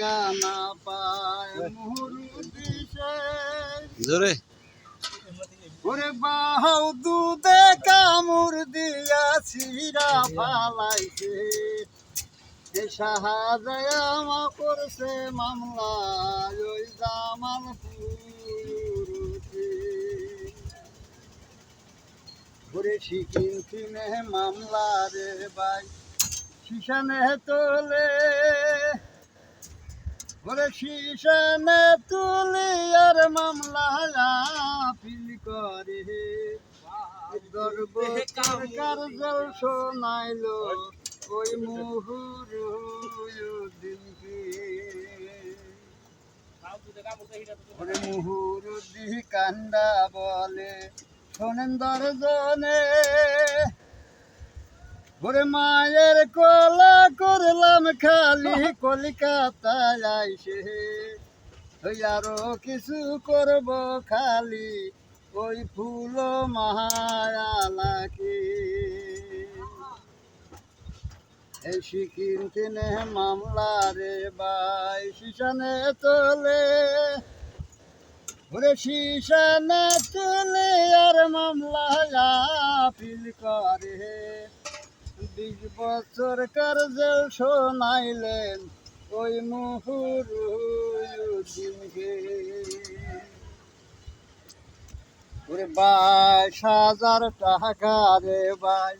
জাগা না পায় জোরে। ওরে বাহাও দুধে কামুর দিয়া ফালাইছে শাহাদায় আমা করছে মামলা ওই ওরে কিনে মামলা রে ভাই শিশানে তোলে ওরে শিশানে তুলি আর মামলা আপিল করে। গর্ব সরকার জল শোনাইলো, ওই মুহুর ওরে মুহুর দিহ কান্দা বলে। শোনেন দর্জনে ওরে মায়ের কলা করলাম খালি, কলিকাতায় আইসে। আরও কিছু করব খালি, ওই ফুল মায়ালাকে এই সিকিম কিনে মামলা রে বাই শিশানে তোলে। ওরে শিশানে তোলে আর মামলা আপিল করে। বিশ বছর জল শোনাইলেন? ওই মুহুরুদ্দিনকে ওরে বাইশ হাজার টাকা রে ভাই।